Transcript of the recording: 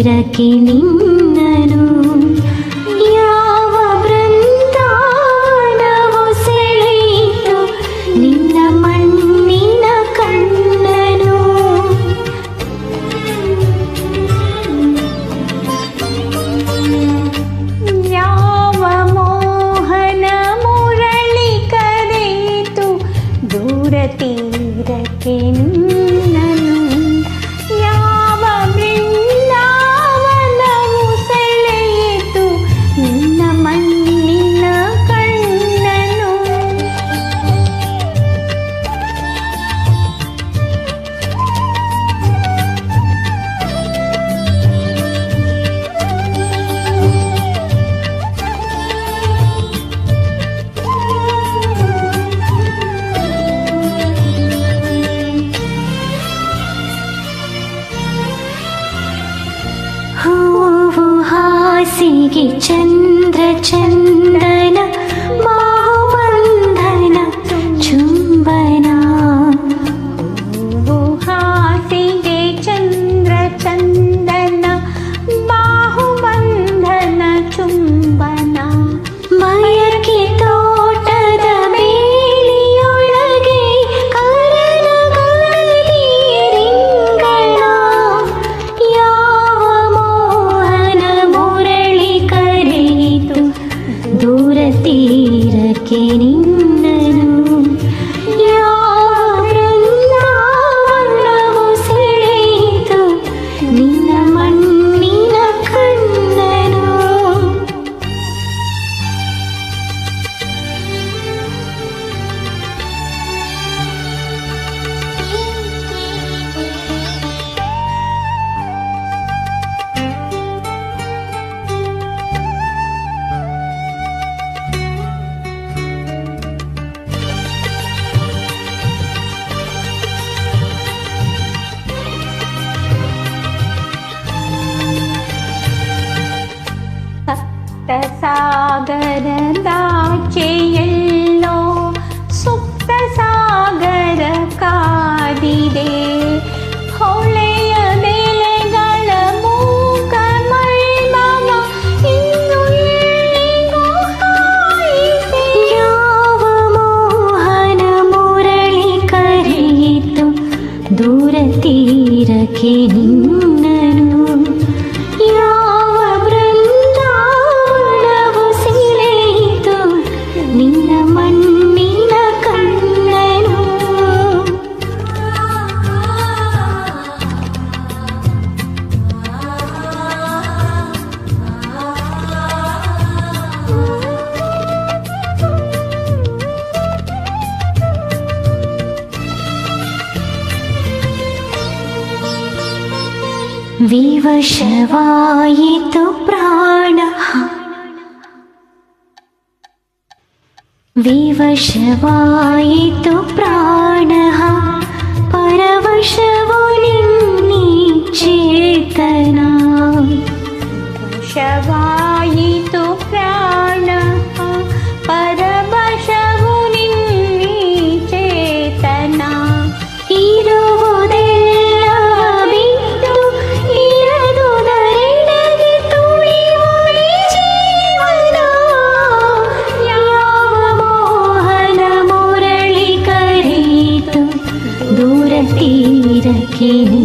ಇರಕೆ ನಿನ್ನನು ಯಾವ ಬೃಂದಾವನವು ಸೆಳೆಯಿತು ನಿನ್ನ ಮಣ್ಣಿನ ಕಣ್ಣನು ಯಾವ ಮೋಹನ ಮುರಳಿ ಕರೆಯಿತು ದೂರ ತೀರಕ್ಕೆ ನಿನ್ನ മാസികി ചന്ദ്രചന്ദ്ര विवशवायितु प्राणः। विवशवायितु प्राणः। परवश ही